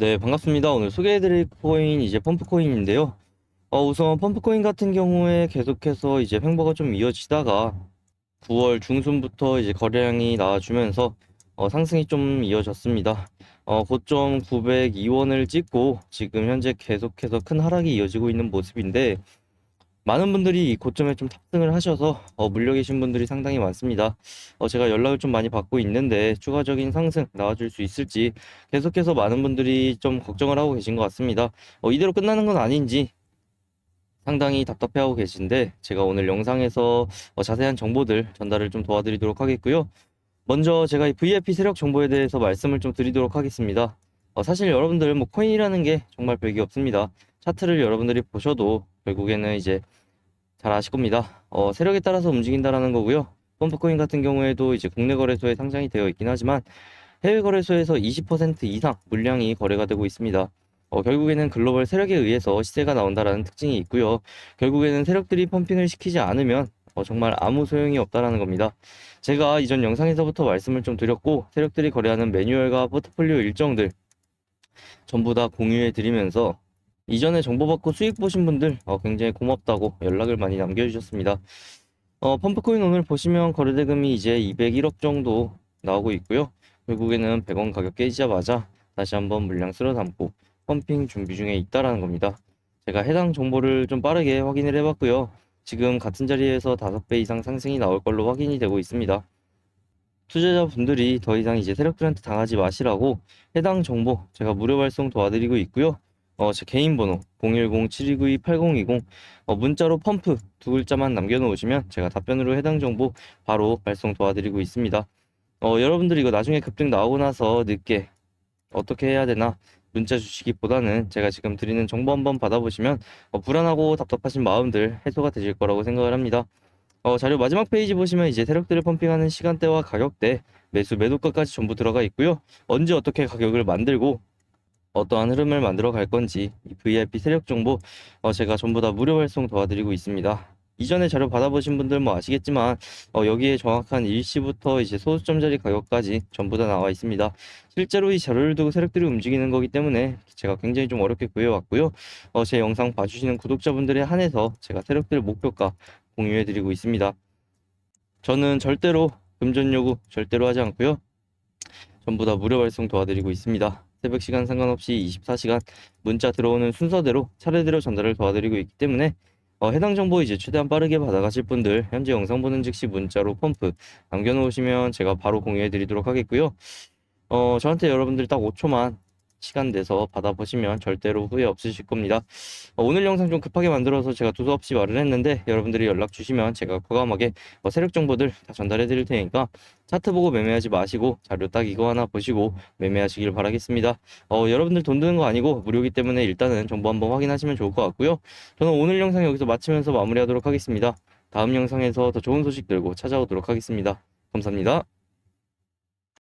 네, 반갑습니다. 오늘 소개해드릴 코인 이제 펌프 코인인데요. 어, 우선 펌프 코인 같은 경우에 계속해서 이제 횡보가 좀 이어지다가 9월 중순부터 이제 거래량이 나와주면서 어, 상승이 좀 이어졌습니다. 어, 고점 902원을 찍고 지금 현재 계속해서 큰 하락이 이어지고 있는 모습인데 많은 분들이 이 고점에 좀 탑승을 하셔서 어, 물려 계신 분들이 상당히 많습니다. 어, 제가 연락을 좀 많이 받고 있는데 추가적인 상승 나와줄 수 있을지 계속해서 많은 분들이 좀 걱정을 하고 계신 것 같습니다. 어, 이대로 끝나는 건 아닌지 상당히 답답해하고 계신데 제가 오늘 영상에서 어, 자세한 정보들 전달을 좀 도와드리도록 하겠고요. 먼저 제가 이 VIP 세력 정보에 대해서 말씀을 좀 드리도록 하겠습니다. 어, 사실 여러분들 뭐 코인이라는 게 정말 별게 없습니다. 차트를 여러분들이 보셔도 결국에는 이제 잘 아실 겁니다. 어, 세력에 따라서 움직인다라는 거고요. 펌프코인 같은 경우에도 이제 국내 거래소에 상장이 되어 있긴 하지만 해외 거래소에서 20% 이상 물량이 거래가 되고 있습니다. 어, 결국에는 글로벌 세력에 의해서 시세가 나온다라는 특징이 있고요. 결국에는 세력들이 펌핑을 시키지 않으면 어, 정말 아무 소용이 없다라는 겁니다. 제가 이전 영상에서부터 말씀을 좀 드렸고 세력들이 거래하는 매뉴얼과 포트폴리오 일정들 전부 다 공유해 드리면서 이전에 정보 받고 수익 보신 분들 어, 굉장히 고맙다고 연락을 많이 남겨주셨습니다. 어, 펌프코인 오늘 보시면 거래대금이 이제 201억 정도 나오고 있고요. 결국에는 100원 가격 깨지자마자 다시 한번 물량 쓸어 담고 펌핑 준비 중에 있다라는 겁니다. 제가 해당 정보를 좀 빠르게 확인을 해봤고요. 지금 같은 자리에서 5배 이상 상승이 나올 걸로 확인이 되고 있습니다. 투자자분들이 더 이상 이제 세력들한테 당하지 마시라고 해당 정보 제가 무료 발송 도와드리고 있고요. 어, 제 개인 번호 010-7292-8020 어, 문자로 펌프 두 글자만 남겨놓으시면 제가 답변으로 해당 정보 바로 발송 도와드리고 있습니다. 어, 여러분들이 이거 나중에 급등 나오고 나서 늦게 어떻게 해야 되나 문자 주시기보다는 제가 지금 드리는 정보 한번 받아보시면 어, 불안하고 답답하신 마음들 해소가 되실 거라고 생각을 합니다. 어, 자료 마지막 페이지 보시면 이제 세력들을 펌핑하는 시간대와 가격대, 매수 매도가까지 전부 들어가 있고요. 언제 어떻게 가격을 만들고 어떠한 흐름을 만들어 갈 건지 이 VIP 세력 정보 어, 제가 전부 다 무료 발송 도와드리고 있습니다. 이전에 자료 받아보신 분들 뭐 아시겠지만 어, 여기에 정확한 일시부터 이제 소수점 자리 가격까지 전부 다 나와 있습니다. 실제로 이 자료를 두고 세력들이 움직이는 거기 때문에 제가 굉장히 좀 어렵게 구해왔고요. 어, 제 영상 봐주시는 구독자분들에 한해서 제가 세력들 목표가 공유해드리고 있습니다. 저는 절대로 금전 요구 절대로 하지 않고요. 전부 다 무료 발송 도와드리고 있습니다. 새벽 시간 상관없이 24시간 문자 들어오는 순서대로 차례대로 전달을 도와드리고 있기 때문에 어, 해당 정보 이제 최대한 빠르게 받아가실 분들 현재 영상 보는 즉시 문자로 펌프 남겨놓으시면 제가 바로 공유해드리도록 하겠고요. 어, 저한테 여러분들 딱 5초만 시간 내서 받아보시면 절대로 후회 없으실 겁니다. 어, 오늘 영상 좀 급하게 만들어서 제가 두서 없이 말을 했는데 여러분들이 연락 주시면 제가 과감하게 어, 세력 정보들 다 전달해 드릴 테니까 차트 보고 매매하지 마시고 자료 딱 이거 하나 보시고 매매하시길 바라겠습니다. 어, 여러분들 돈 드는 거 아니고 무료이기 때문에 일단은 정보 한번 확인하시면 좋을 것 같고요. 저는 오늘 영상 여기서 마치면서 마무리하도록 하겠습니다. 다음 영상에서 더 좋은 소식 들고 찾아오도록 하겠습니다. 감사합니다.